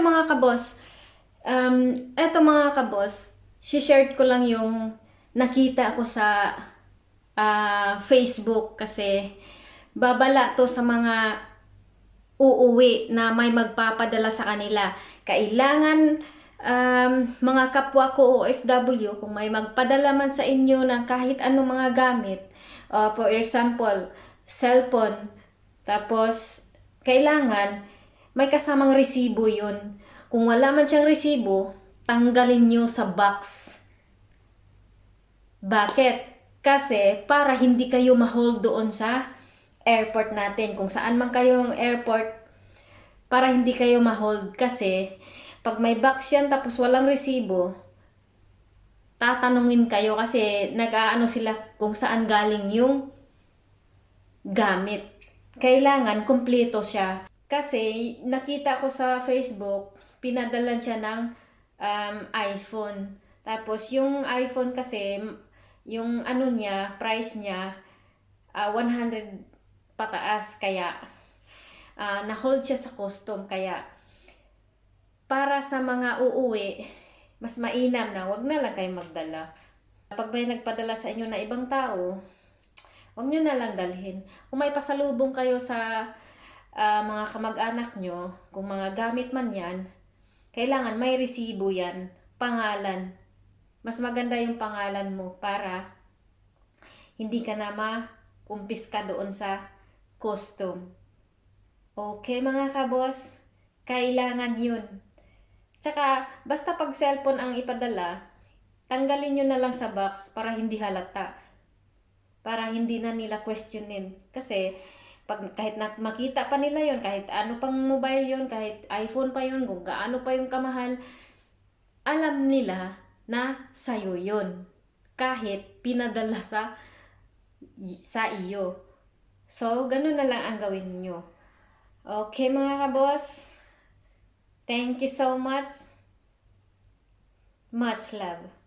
eto mga kabos, um, eto mga kabos, share ko lang yung nakita ko sa ah, Facebook kasi babala to sa mga uuwi na may magpapadala sa kanila. Kailangan um, mga kapwa ko OFW, kung may magpadala man sa inyo ng kahit anong mga gamit, uh, for example, cellphone, tapos kailangan may kasamang resibo yun. Kung wala man siyang resibo, tanggalin nyo sa box. Bakit? Kasi para hindi kayo ma-hold doon sa airport natin. Kung saan man kayong airport, para hindi kayo ma-hold. Kasi pag may box yan tapos walang resibo, tatanungin kayo kasi nag-aano sila kung saan galing yung gamit. Kailangan kumpleto siya. Kasi nakita ko sa Facebook, pinadalan siya ng um, iPhone. Tapos yung iPhone kasi, yung ano niya, price niya, ah, 100 pataas. Kaya, ah, na-hold siya sa custom. Kaya, para sa mga uuwi, mas mainam na wag na lang kayo magdala. Pag may nagpadala sa inyo na ibang tao, wag nyo na lang dalhin. Kung may pasalubong kayo sa ah, mga kamag-anak nyo, kung mga gamit man yan, kailangan may resibo yan, pangalan. Mas maganda yung pangalan mo para hindi ka na ma-kumpis ka doon sa custom. Okay mga kabos, kailangan yun. Tsaka, basta pag cellphone ang ipadala, tanggalin nyo na lang sa box para hindi halata. Para hindi na nila questionin. Kasi, pag kahit na, makita pa nila yon kahit ano pang mobile yon kahit iPhone pa yon kung gaano pa yung kamahal, alam nila na sa'yo yon Kahit pinadala sa, sa iyo. So, ganun na lang ang gawin nyo. Okay mga kabos? Thank you so much. Much love.